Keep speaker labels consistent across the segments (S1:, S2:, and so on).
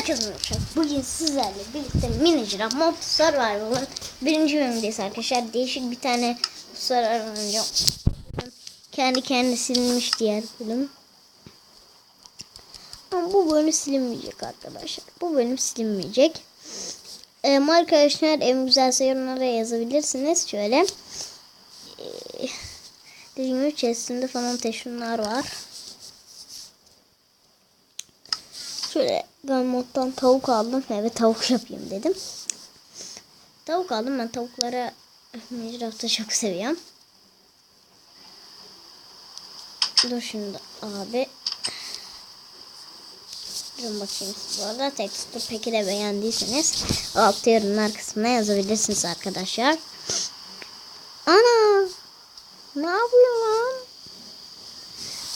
S1: Herkese merhaba. Bugün sizlerle birlikte Minicraft Mob Survival'ın birinci bölümündeyiz arkadaşlar. Değişik bir tane Survival oynayacağım. Kendi kendine silinmiş diğer bölüm. Ama bu bölüm silinmeyecek arkadaşlar. Bu bölüm silinmeyecek. Ee, arkadaşlar en güzelse yorumlara yazabilirsiniz. Şöyle. Ee, dediğim gibi chest'imde falan teşhunlar var. Şöyle gun moddan tavuk aldım. Evet tavuk yapayım dedim. Tavuk aldım. Ben tavukları mecrafta çok seviyorum. Dur şimdi abi. Durun bakayım bu arada. Tekstür peki de beğendiyseniz altta yorumlar kısmına yazabilirsiniz arkadaşlar. Ana! Ne yapıyor lan?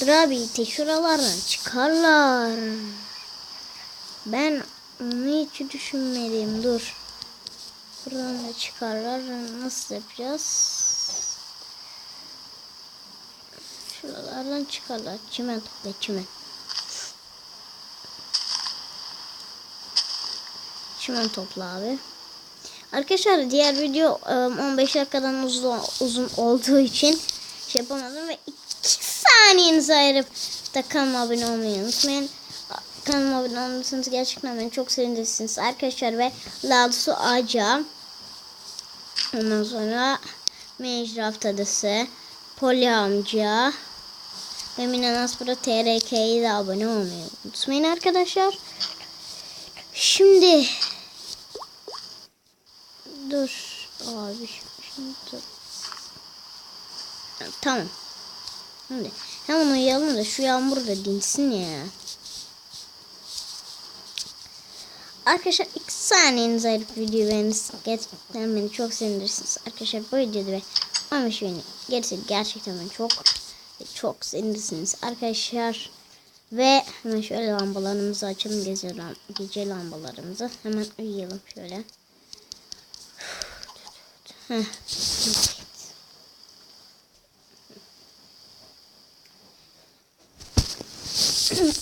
S1: Dur abi şuralardan çıkarlar. Ben onu hiç düşünmedim. Dur. Buradan da çıkarlar. Nasıl yapacağız? Şuralardan çıkarlar. Çimen topla çimen. Çimen topla abi. Arkadaşlar diğer video ıı, 15 dakikadan uzun, uzun olduğu için şey yapamadım ve 2 saniyenizi ayırıp da kanalıma abone olmayı unutmayın. Kanalıma abone olursanız gerçekten beni çok sevindirirsiniz arkadaşlar ve Lalsu Ağaca ondan sonra Mecraf Tadısı Poli Amca ve Minanas Pro TRK'ye de abone olmayı unutmayın arkadaşlar. Şimdi dur abi şimdi dur. Tamam. Şimdi hemen uyuyalım da şu yağmur da dinsin ya. Arkadaşlar 2 saniyeniz ayırıp videoyu beğenirsiniz. Gerçekten beni çok sevindirirsiniz. Arkadaşlar bu videoda ve 15 beni gerisi gerçekten beni çok çok sevindirirsiniz. Arkadaşlar ve hemen şöyle lambalarımızı açalım. Gece, lam gece lambalarımızı. Hemen uyuyalım şöyle.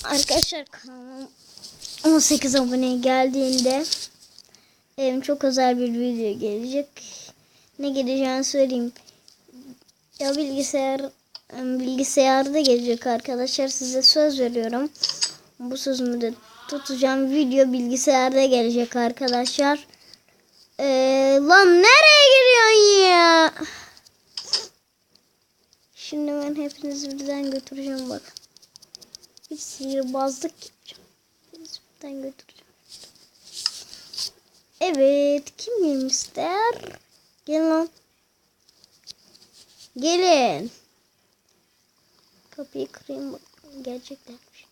S1: Arkadaşlar kanalım 18 abone geldiğinde çok özel bir video gelecek. Ne geleceğini söyleyeyim. Ya bilgisayar bilgisayarda gelecek arkadaşlar. Size söz veriyorum. Bu sözümü de tutacağım. Video bilgisayarda gelecek arkadaşlar. Ee, lan nereye giriyorsun ya? Şimdi ben hepinizi birden götüreceğim bak. Bir sihirbazlık yapacağım. Birden götüreceğim. Evet. Kim gelmek ister? Gelin lan. Gelin. Kapıyı kırayım. Gelecekler şimdi.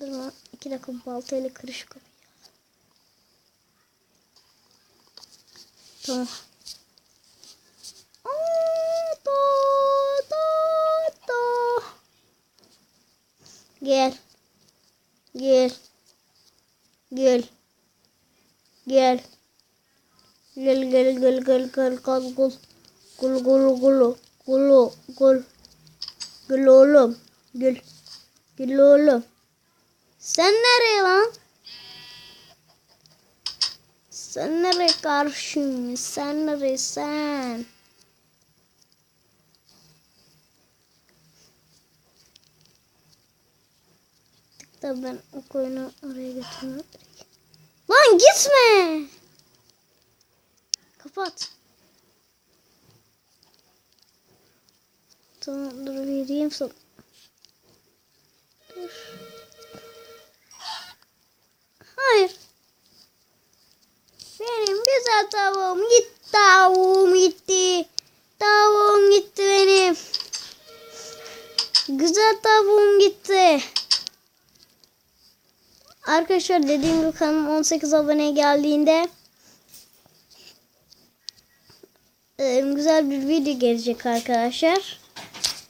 S1: Dur lan. İki dakika baltayla kır şu kapıyı. Tamam. Aa, da, da, da. Gel. Gel. Gel. Gel. Gel gel gel gel gel. Gul gul gul. Gul gul. Gel oğlum. Gel. Gel oğlum. Sen nereye lan? Sen nereye karşın? Sen nereye sen? Da ben o koyunu oraya götürmem. Lan gitme! Kapat. Tamam dur vereyim sana. Dur. Hayır. Benim güzel tavuğum gitti. Tavuğum gitti. Tavuğum gitti benim. Güzel tavuğum gitti. Arkadaşlar dediğim gibi kanalım 18 aboneye geldiğinde e, güzel bir video gelecek arkadaşlar.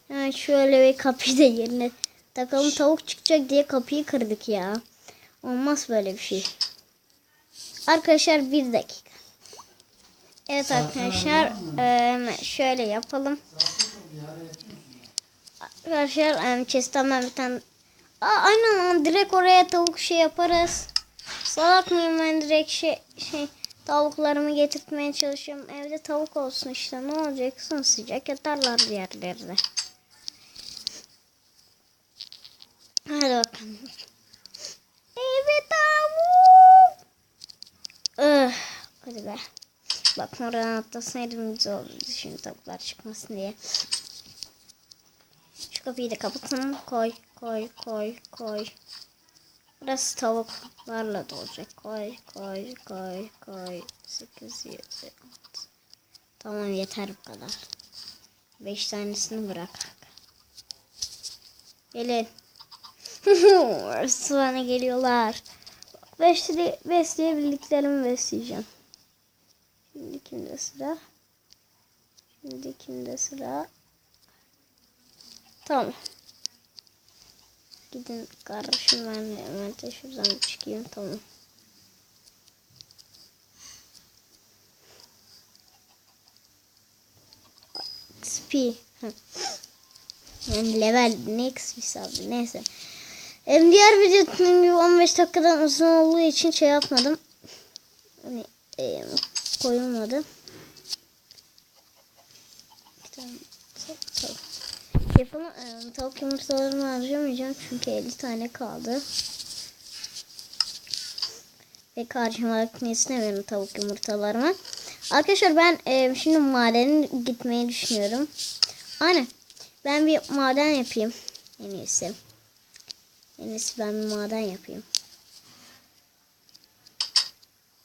S1: Hemen şöyle bir kapıyı da yerine takalım. Tavuk çıkacak diye kapıyı kırdık ya. Olmaz böyle bir şey. Arkadaşlar bir dakika. Evet arkadaşlar şöyle yapalım. Arkadaşlar chest'ten ben bir tane Aa, aynen direkt oraya tavuk şey yaparız. Salak mıyım ben direkt şey, şey tavuklarımı getirtmeye çalışıyorum. Evde tavuk olsun işte ne olacaksın sıcak yatarlar diğerleri Hadi bakalım. Evet tavuk. Öh, hadi be. Bak oradan atlasaydım güzel olurdu şimdi tavuklar çıkmasın diye. Şu kapıyı da kapatalım. Koy, koy, koy, koy. Burası tavuklarla dolacak. Koy, koy, koy, koy. 8, 7, 6. Tamam yeter bu kadar. 5 tanesini bırak. Gelin. Orası bana geliyorlar. Besle, besleyebildiklerimi besleyeceğim. Şimdi kimde sıra? Şimdi kimde sıra? Tamam. Gidin kardeşim ben hemen de şuradan çıkayım tamam. XP. Yani level ne XP'si abi neyse. Em, diğer videonun gibi 15 dakikadan uzun olduğu için şey yapmadım. Hani e, koyulmadı. Bir tane tavuk- tavuk. Yapalım. E, tavuk yumurtalarını harcamayacağım çünkü 50 tane kaldı. Ve harcamamak istemiyorum tavuk yumurtalarımı. Arkadaşlar ben e, şimdi madene gitmeyi düşünüyorum. Aynen. Ben bir maden yapayım. En iyisi. En iyisi ben bir maden yapayım.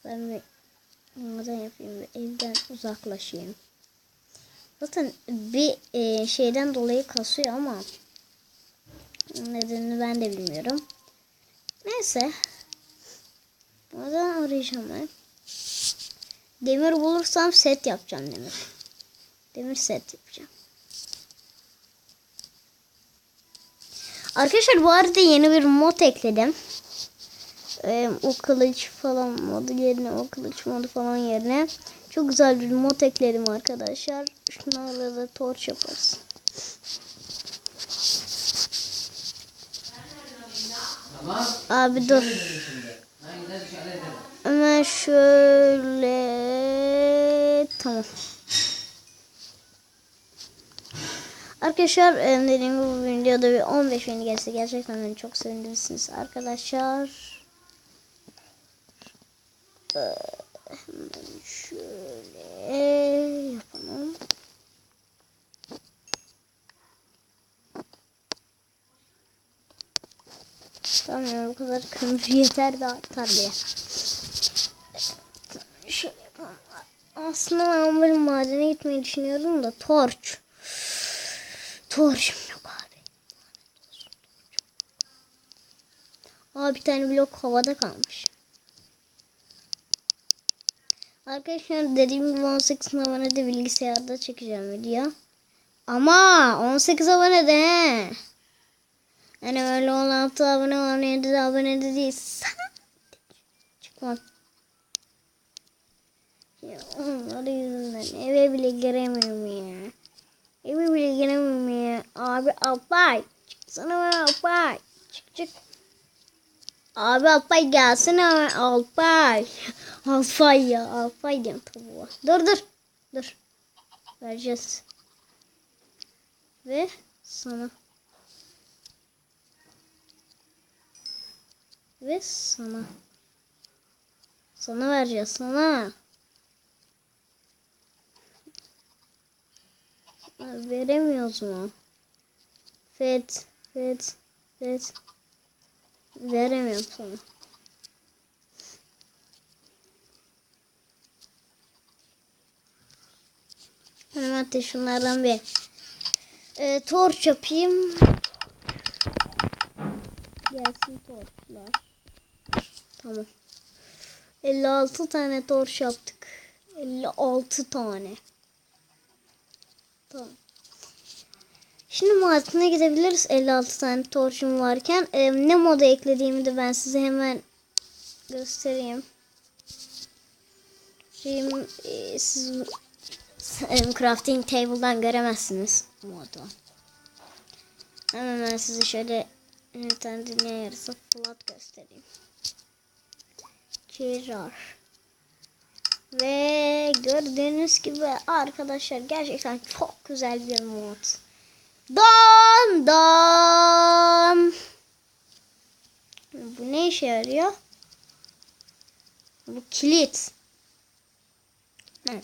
S1: Ben bir maden yapayım ve evden uzaklaşayım. Zaten bir e, şeyden dolayı kasıyor ama nedenini ben de bilmiyorum. Neyse. Maden arayacağım ben. Demir bulursam set yapacağım demir. Demir set yapacağım. Arkadaşlar bu arada yeni bir mod ekledim. Ee, o kılıç falan modu yerine o kılıç modu falan yerine çok güzel bir mod ekledim arkadaşlar. Şunlarla da torç yaparız. Abi dur. Hemen şöyle tamam. Arkadaşlar e, dediğim gibi bu videoda bir 15 bin gelirse gerçekten beni çok sevindirirsiniz arkadaşlar. Ee, hemen şöyle yapalım. Tamam ya bu kadar kırmızı yeter de artar diye. Aslında ben böyle madene gitmeyi düşünüyordum da torç. Torçum yok abi. Aa bir tane blok havada kalmış. Arkadaşlar dediğim gibi 18 abonede bilgisayarda çekeceğim video. Ama 18 abonede he. Hani öyle 16 abone 17 abone de değil. Çıkmaz. Ya onları yüzünden eve bile giremiyorum ya. Eve bile giremiyorum ya. Abi Alpay. Çıksana be Alpay. Çık çık. Abi Alpay gelsene be Alpay. Alpay ya. Alpay diyorum tavuğa. Dur dur. Dur. Vereceğiz. Ve sana. Ve sana. Sana vereceğiz sana. Veremiyoruz mu? Fet, fet, fet. Veremiyorum sana. Hemen de şunlardan bir e, torç yapayım. Gelsin torçlar. Tamam. 56 tane torç yaptık. 56 tane. Tamam. Şimdi madene gidebiliriz 56 tane torçum varken. Ee, ne moda eklediğimi de ben size hemen göstereyim. Şimdi, e, siz e, crafting table'dan göremezsiniz modu. Hemen ben size şöyle ben dünya yarısı Polat göstereyim. Kirar. Ve gördüğünüz gibi arkadaşlar gerçekten çok güzel bir mod. Dam dam. Bu ne işe yarıyor? Bu kilit. Hı.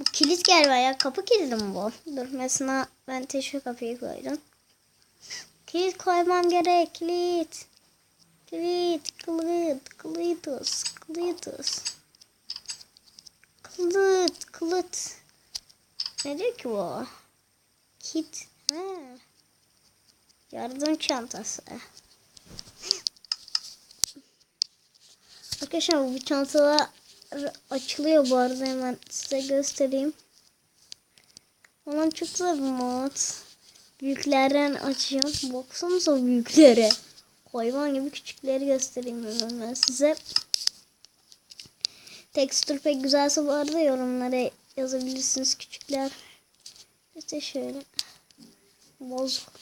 S1: Bu kilit galiba ya. Kapı kilidi mi bu? Dur mesela ben teşvik kapıyı koydum. Kilit koymam gerek. Kilit. Kilit. Kilit. Kilitus. Kilitus. Kilit. Kilit. Ne diyor ki bu? Kit. Ha. Yardım çantası. Arkadaşlar bu çantalar açılıyor bu arada hemen size göstereyim. Aman çok güzel bir mod. Büyüklerden açıyorum. Baksanıza büyüklere. Hayvan gibi küçükleri göstereyim hemen ben size. Tekstür pek güzelse bu arada yorumlara yazabilirsiniz küçükler. İşte şöyle. Bozuk.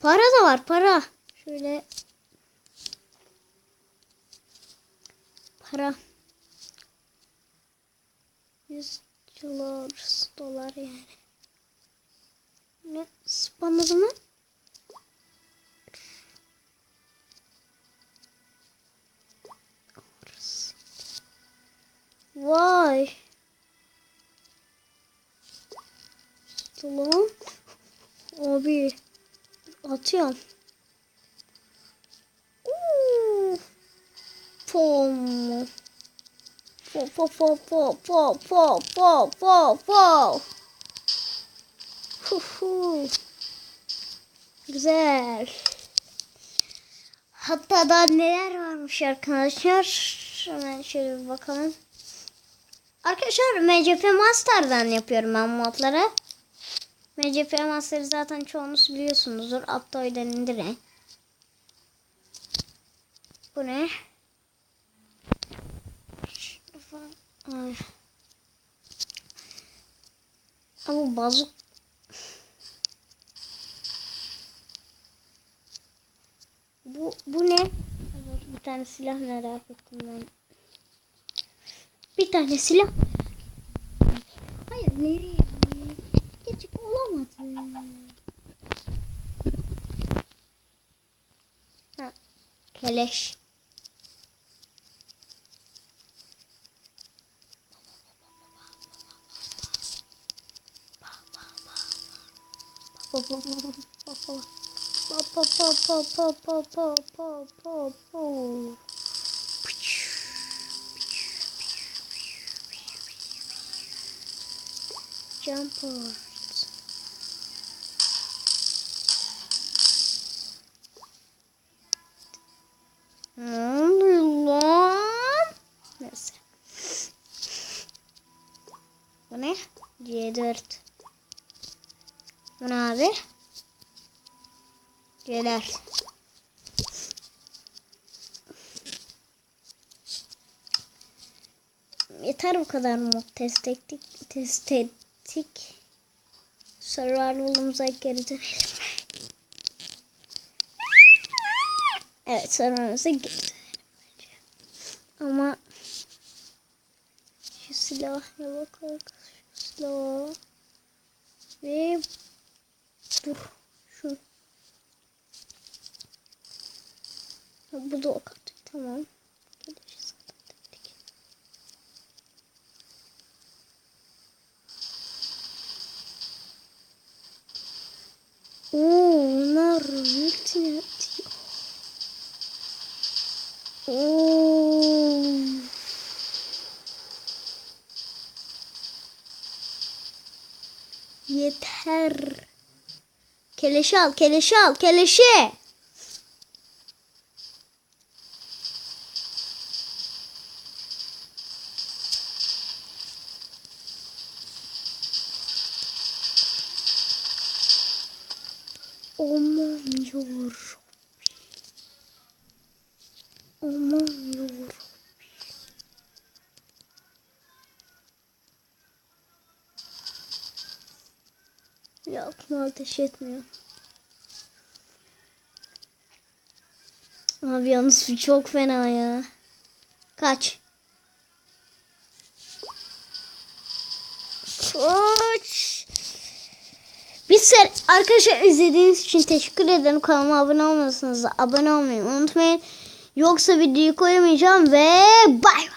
S1: Para da var para. Şöyle. Para. 100 dolar, dolar yani. Ne? Spamladı mı? Atıyorum. Pom. Po po po po po po po po po. Hu hu. Güzel. Hatta daha neler varmış arkadaşlar. Hemen şöyle bir bakalım. Arkadaşlar MCP Master'dan yapıyorum ben modları. MCP Master'ı zaten çoğunuz biliyorsunuzdur. Aptoi'den indirin. Bu ne? Ay. Ama bazuk Bu bu ne? Bir tane silah merak ettim ben. Bir tane silah. Hayır nereye? Ha. Jump. Bu ne abi? Geler. Yeter bu kadar mod test ettik. Test ettik. Survival'ımıza geri dönelim. Evet survival'ımıza geri dönelim. Ama şu silah ya bakalım. Şu silah. Ve Dur. Şu. Bu da o kartı. Tamam. Oo, bunlar multi Oo. Yeter. Keleşi al, keleşi al, keleşi. Ya aklıma ateş etmiyor. Abi yalnız bu çok fena ya. Kaç. Kaç. Bir ser arkadaşlar izlediğiniz için teşekkür ederim. Kanalıma abone olmuyorsanız da abone olmayı unutmayın. Yoksa videoyu koyamayacağım ve bay bay.